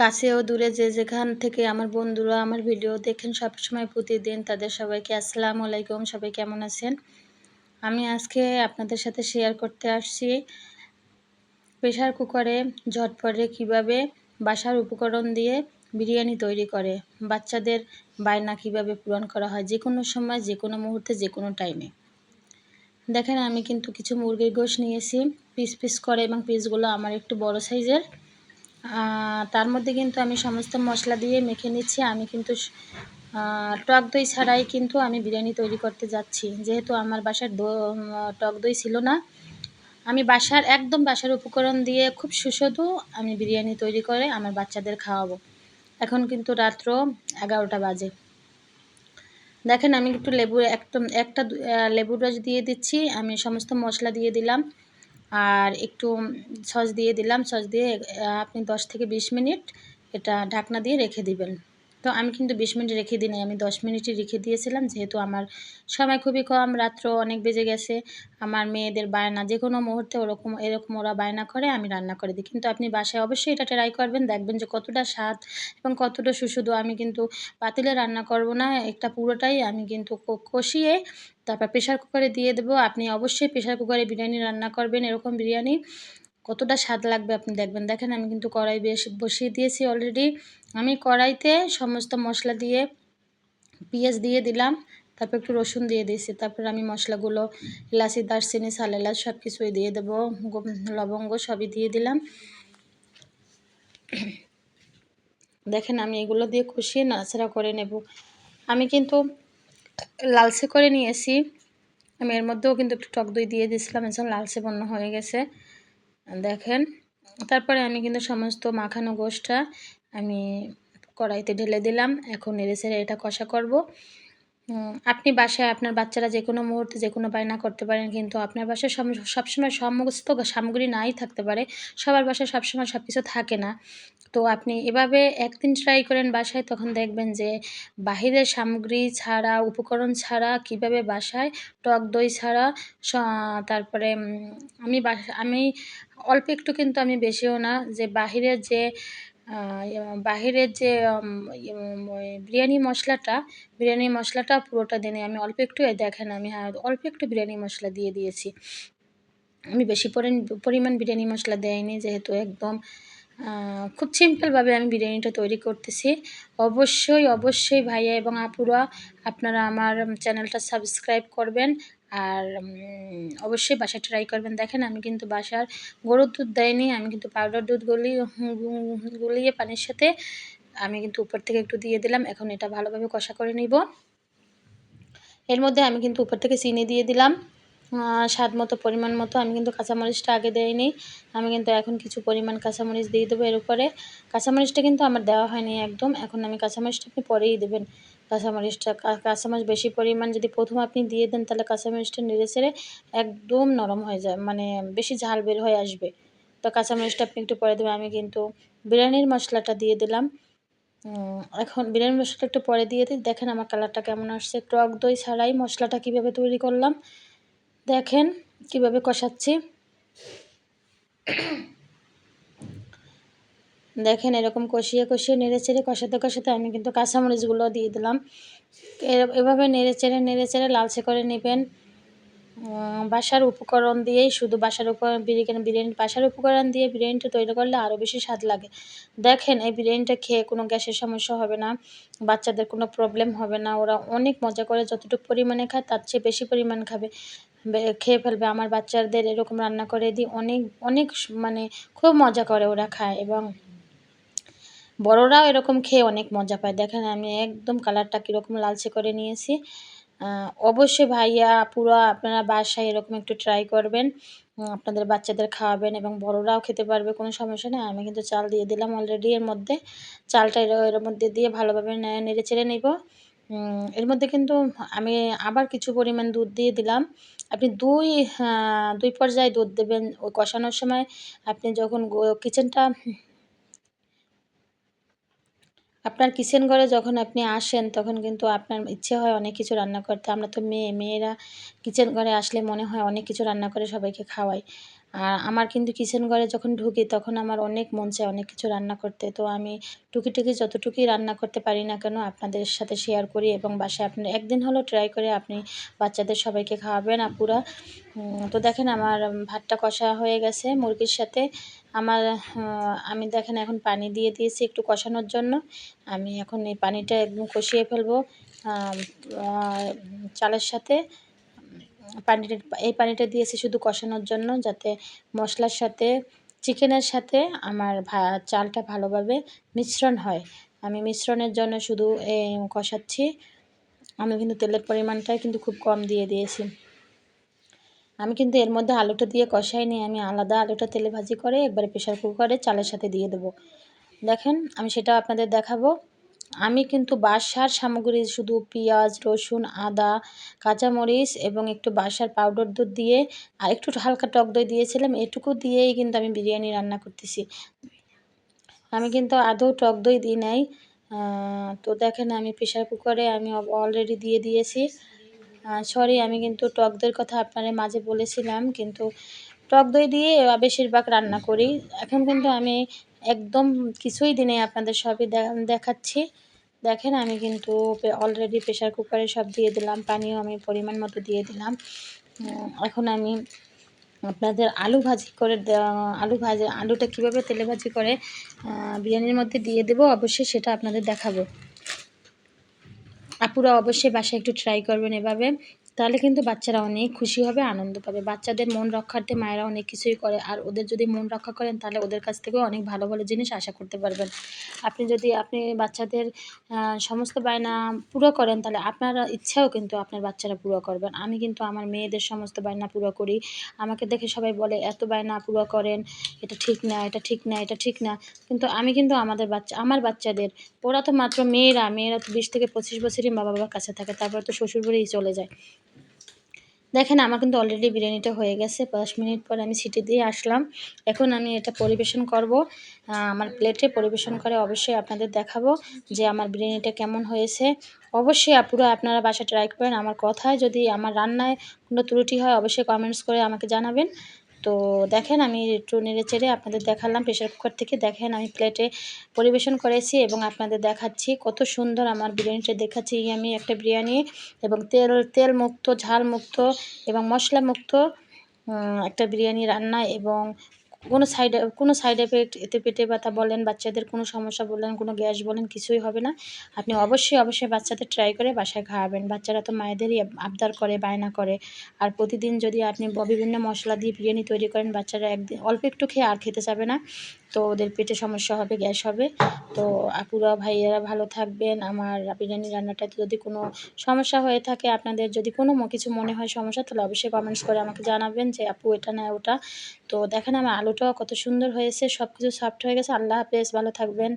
কাছে ও দূরে যে যেখান থেকে আমার বন্ধুরা আমার ভিডিও দেখেন সবসময় প্রতিদিন তাদের সবাইকে আসসালামু আলাইকুম, সবাই কেমন আছেন? আমি আজকে আপনাদের সাথে শেয়ার করতে আসছি প্রেশার কুকারে ঝটপটে কীভাবে বাসার উপকরণ দিয়ে বিরিয়ানি তৈরি করে, বাচ্চাদের বায়না কীভাবে পূরণ করা হয় যে কোনো সময় যে কোনো মুহূর্তে যে কোনো টাইমে দেখেন আমি কিন্তু কিছু মুরগির গোশ নিয়েছি পিস পিস করে এবং পিসগুলো আমার একটু বড় সাইজের তার মধ্যে কিন্তু আমি সমস্ত মশলা দিয়ে মেখে নিচ্ছি। আমি কিন্তু টক দই ছাড়াই কিন্তু আমি বিরিয়ানি তৈরি করতে যাচ্ছি। যেহেতু আমার বাসার টক দই ছিল না, আমি বাসার, একদম বাসার উপকরণ দিয়ে খুব সুস্বাদু আমি বিরিয়ানি তৈরি করে আমার বাচ্চাদের খাওয়াবো। এখন কিন্তু রাত্র এগারোটা বাজে। দেখেন, আমি একটু লেবু, একদম একটা লেবুর রস দিয়ে দিচ্ছি। আমি সমস্ত মশলা দিয়ে দিলাম। আর একটু সস দিয়ে দিলাম। সস দিয়ে আপনি দশ থেকে বিশ মিনিট এটা ঢাকনা দিয়ে রেখে দিবেন। তো আমি কিন্তু বিশ মিনিট রেখে দিই আমি দশ মিনিটই রেখে দিয়েছিলাম, যেহেতু আমার সময় খুবই কম, রাত্র অনেক বেজে গেছে, আমার মেয়েদের বায়না যে কোনো মুহূর্তে ওরকম, এরকম ওরা বায়না করে, আমি রান্না করে দিই। কিন্তু আপনি বাসায় অবশ্যই এটা ট্রাই করবেন, দেখবেন যে কতটা স্বাদ এবং কতটা সুস্বাদু। আমি কিন্তু পাতিলে রান্না করব না, একটা পুরোটাই আমি কিন্তু কষিয়ে তারপর প্রেশার কুকারে দিয়ে দেবো। আপনি অবশ্যই প্রেশার কুকারে বিরিয়ানি রান্না করবেন, এরকম বিরিয়ানি কতটা স্বাদ লাগবে আপনি দেখবেন। দেখেন আমি কিন্তু কড়াই বেশ বসিয়ে দিয়েছি অলরেডি আমি কড়াইতে সমস্ত মশলা দিয়ে পেঁয়াজ দিয়ে দিলাম, তারপর একটু রসুন দিয়ে দিয়েছি, তারপর আমি মশলাগুলো এলাচি, দারচিনি সাল এলাচ সব কিছুই দিয়ে দেবো লবঙ্গ সবই দিয়ে দিলাম। দেখেন আমি এগুলো দিয়ে কষিয়ে নাড়াচাড়া করে নেব। আমি কিন্তু লালচে করে নিয়েছি। আমি এর মধ্যেও কিন্তু একটু টক দই দিয়ে দিয়েছিলাম এখন লালচে বন্য হয়ে গেছে। দেখেন, তারপরে আমি কিন্তু সমস্ত মাখানো গোষ্ঠটা আমি কড়াইতে ঢেলে দিলাম। এখন নেড়ে ছেড়ে এটা কষা করব। আপনি বাসায় আপনার বাচ্চারা যে কোনো মুহূর্তে যে কোনো বায়না করতে পারেন, কিন্তু আপনার বাসায় সবসময় সমস্ত সামগ্রী নাই থাকতে পারে। সবার বাসায় সবসময় সব কিছু থাকে না। তো আপনি এভাবে একদিন ট্রাই করেন বাসায়, তখন দেখবেন যে বাহিরের সামগ্রী ছাড়া, উপকরণ ছাড়া কীভাবে বাসায় টক দই ছাড়া তারপরে আমি আমি অল্প একটু কিন্তু আমি বেশিও না, যে বাহিরের যে বাহিরের যে বিরিয়ানি মশলাটা বিরিয়ানি মশলাটা পুরোটা দিনে আমি অল্প একটু দেখেন আমি হ্যাঁ অল্প একটু বিরিয়ানি মশলা দিয়ে দিয়েছি। আমি বেশি পরিমাণ বিরিয়ানি মশলা দেয়নি, যেহেতু একদম খুব সিম্পলভাবে আমি বিরিয়ানিটা তৈরি করতেছি। অবশ্যই অবশ্যই ভাইয়া এবং আপুরা আপনারা আমার চ্যানেলটা সাবস্ক্রাইব করবেন আর অবশ্যই বাসায় ট্রাই করবেন। দেখেন, আমি কিন্তু বাসার গরুর দুধ দেয়নি, আমি কিন্তু পাউডার দুধ গলি, গুলিয়ে পানির সাথে আমি কিন্তু উপর থেকে একটু দিয়ে দিলাম। এখন এটা ভালোভাবে কষা করে নিব। এর মধ্যে আমি কিন্তু উপর থেকে চিনি দিয়ে দিলাম। স্বাদ মতো, পরিমাণ মতো। আমি কিন্তু কাঁচামরিচটা আগে দেয়নি আমি কিন্তু এখন কিছু পরিমাণ কাঁচামরিচ দিয়ে দেবো এর উপরে। কাঁচামরিচটা কিন্তু আমার দেওয়া হয়নি একদম। এখন আমি কাঁচামরিচটা আপনি পরেই দেবেন। কাঁচামরিচটা কাঁচামরিচ বেশি পরিমাণ যদি প্রথম আপনি দিয়ে দেন, তাহলে কাঁচামরিচটা নেড়ে ছেড়ে একদম নরম হয়ে যায় মানে বেশি ঝাল বের হয়ে আসবে। তো কাঁচামরিচটা আপনি একটু পরে দেবেন। আমি কিন্তু বিরিয়ানির মশলাটা দিয়ে দিলাম। এখন বিরিয়ানি মশলাটা একটু পরে দিয়ে দিই। দেখেন আমার কালারটা কেমন আসছে। টক দই ছাড়াই মশলাটা কীভাবে তৈরি করলাম। দেখেন কীভাবে কষাচ্ছি। দেখেন এরকম কষিয়ে কষিয়ে নেড়ে চেড়ে কষাতে কষাতে আমি কিন্তু কাঁচামরিচগুলো দিয়ে দিলাম। এভাবে নেড়ে চেড়ে নেড়ে চেড়ে লালচে করে নেবেন। বাসার উপকরণ দিয়েই শুধু বাসার উপকরণ, বিরিয়ানি বিরিয়ানি, বাসার উপকরণ দিয়ে বিরিয়ানিটা তৈরি করলে আরও বেশি স্বাদ লাগে। দেখেন এই বিরিয়ানিটা খেয়ে কোনো গ্যাসের সমস্যা হবে না, বাচ্চাদের কোনো প্রবলেম হবে না। ওরা অনেক মজা করে যতটুকু পরিমাণে খায় তার চেয়ে বেশি পরিমাণ খাবে। খেয়ে ফেলবে। আমার বাচ্চাদের এরকম রান্না করে দিই। অনেক অনেক মানে খুব মজা করে ওরা খায় এবং বড়রাও এরকম খেয়ে অনেক মজা পায়। দেখেন, আমি একদম কালারটা কীরকম লালচে করে নিয়েছি। অবশ্যই ভাইয়া পুরো আপনারা বাসায় এরকম একটু ট্রাই করবেন। আপনাদের বাচ্চাদের খাওয়াবেন এবং বড়রাও খেতে পারবে, কোনো সমস্যা নেই। আমি কিন্তু চাল দিয়ে দিলাম অলরেডি এর মধ্যে। চালটা এর মধ্যে দিয়ে ভালোভাবে নেড়ে চেড়ে নেব। এর মধ্যে কিন্তু আমি আবার কিছু পরিমাণ দুধ দিয়ে দিলাম। আপনি দুই দুই পর্যায়ে দুধ দেবেন। ওই কষানোর সময় আপনি যখন কিচেনটা আপনার কিচেন ঘরে যখন আপনি আসেন, তখন কিন্তু আপনার ইচ্ছে হয় অনেক কিছু রান্না করতে। আমরা তো মেয়ে, মেয়েরা কিচেন ঘরে আসলে মনে হয় অনেক কিছু রান্না করে সবাইকে খাওয়াই। আর আমার কিন্তু কিচেন ঘরে যখন ঢুকি, তখন আমার অনেক মন চায় অনেক কিছু রান্না করতে। তো আমি টুকিটুকি যতটুকুই রান্না করতে পারি না কেন, আপনাদের সাথে শেয়ার করি এবং বাসায় আপনি একদিন হলো ট্রাই করে আপনি বাচ্চাদের সবাইকে খাওয়াবেন আপুরা তো দেখেন আমার ভাতটা কষা হয়ে গেছে মুরগির সাথে। আমার আমি দেখেন এখন পানি দিয়ে দিয়েছি একটু কষানোর জন্য। আমি এখন এই পানিটা একদম কষিয়ে ফেলব চালের সাথে। পানিটা, এই পানিটা দিয়েছি শুধু কষানোর জন্য যাতে মশলার সাথে, চিকেনের সাথে আমার চালটা ভালোভাবে মিশ্রণ হয়। আমি মিশ্রণের জন্য শুধু কষাচ্ছি। আমি কিন্তু তেলের পরিমাণটাই কিন্তু খুব কম দিয়ে দিয়েছি। আমি কিন্তু এর মধ্যে আলুটা দিয়ে কষাই কষাইনি আমি আলাদা আলুটা তেলে ভাজি করে একবারে প্রেশার কুকারে চালের সাথে দিয়ে দেবো। দেখেন, আমি সেটা আপনাদের দেখাবো। আমি কিন্তু বাসার সামগ্রী শুধু পেঁয়াজ, রসুন, আদা, কাঁচামরিচ এবং একটু বাসার পাউডার দুধ দিয়ে আর একটু হালকা টক দই দিয়েছিলাম, এটুকু দিয়েই কিন্তু আমি বিরিয়ানি রান্না করতেছি। আমি কিন্তু আদৌ টক দই দিই নাই। তো দেখেন, আমি প্রেশার কুকারে আমি অলরেডি দিয়ে দিয়েছি। সরি আমি কিন্তু টক দইয়ের কথা আপনাদের মাঝে বলেছিলাম, কিন্তু টক দই দিয়ে বেশিরভাগ রান্না করি। এখন কিন্তু আমি একদম কিছুই দিনে আপনাদের সবই দেখাচ্ছি। দেখেন, আমি কিন্তু অলরেডি প্রেশার কুকারে সব দিয়ে দিলাম, পানিও আমি পরিমাণ মতো দিয়ে দিলাম। এখন আমি আপনাদের আলু ভাজি করে আলু ভাজি, আলুটা কীভাবে তেলে ভাজি করে বিরিয়ানির মধ্যে দিয়ে দেবো, অবশ্যই সেটা আপনাদের দেখাবো। আপুরা অবশ্যই বাসায় একটু ট্রাই করবেন এভাবে। তাহলে কিন্তু বাচ্চারা অনেক খুশি হবে, আনন্দ পাবে। বাচ্চাদের মন রক্ষার্থে মায়েরা অনেক কিছুই করে। আর ওদের যদি মন রক্ষা করেন, তাহলে ওদের কাছ থেকেও অনেক ভালো ভালো জিনিস আশা করতে পারবেন। আপনি যদি আপনি বাচ্চাদের সমস্ত বায়না পুরো করেন, তাহলে আপনার ইচ্ছাও কিন্তু আপনার বাচ্চারা পুরো করবেন। আমি কিন্তু আমার মেয়েদের সমস্ত বায়না পুরো করি। আমাকে দেখে সবাই বলে, এত বায়না পুরো করেন, এটা ঠিক না, এটা ঠিক না, এটা ঠিক না। কিন্তু আমি কিন্তু আমাদের বাচ্চা, আমার বাচ্চাদের, ওরা তো মাত্র মেয়েরা মেয়েরা তো বিশ থেকে পঁচিশ বছরই মা বাবার কাছে থাকে, তারপর তো শ্বশুর বাড়িই চলে যায়। দেখেন, আমার কিন্তু অলরেডি বিরিয়ানিটা হয়ে গেছে। পাঁচ মিনিট পর আমি সিটি দিয়ে আসলাম। এখন আমি এটা পরিবেশন করব। আমার প্লেটে পরিবেশন করে অবশ্যই আপনাদের দেখাবো যে আমার বিরিয়ানিটা কেমন হয়েছে। অবশ্যই আপুরা, আপনারা বাসা ট্রাই করেন। আমার কথায় যদি আমার রান্নায় কোনো ত্রুটি হয়, অবশ্যই কমেন্টস করে আমাকে জানাবেন। তো দেখেন আমি একটু নেড়ে চেড়ে আপনাদের দেখালাম প্রেশার কুকার থেকে দেখেন আমি প্লেটে পরিবেশন করেছি এবং আপনাদের দেখাচ্ছি কত সুন্দর আমার বিরিয়ানিটা দেখাচ্ছি। আমি একটা বিরিয়ানি এবং তেল তেল মুক্ত, ঝাল মুক্ত এবং মশলা মুক্ত একটা বিরিয়ানি রান্না এবং কোনো সাইড কোনো সাইড এফেক্ট এতে পেটে ব্যথা বলেন বাচ্চাদের কোনো সমস্যা বলেন কোনো গ্যাস বলেন কিছুই হবে না। আপনি অবশ্যই অবশ্যই বাচ্চাদের ট্রাই করে বাসায় খাওয়াবেন। বাচ্চারা তো মায়েদেরই আবদার করে বায়না করে। আর প্রতিদিন যদি আপনি বিভিন্ন মশলা দিয়ে বিরিয়ানি তৈরি করেন বাচ্চারা একদিন অল্প একটু খেয়ে আর খেতে চাবে না। তো ওদের পেটে সমস্যা হবে, গ্যাস হবে। তো আপুরা, ভাইয়েরা ভালো থাকবেন। আমার বিরিয়ানি রান্নাটাতে যদি কোনো সমস্যা হয়ে থাকে, আপনাদের যদি কোনো কিছু মনে হয় সমস্যা, তাহলে অবশ্যই কমেন্টস করে আমাকে জানাবেন যে, আপু, এটা না, ওটা। তো দেখেন আমার আলুটাও কত সুন্দর হয়েছে সব কিছু সফট হয়ে গেছে। আল্লাহ হাফেজ, ভালো থাকবেন।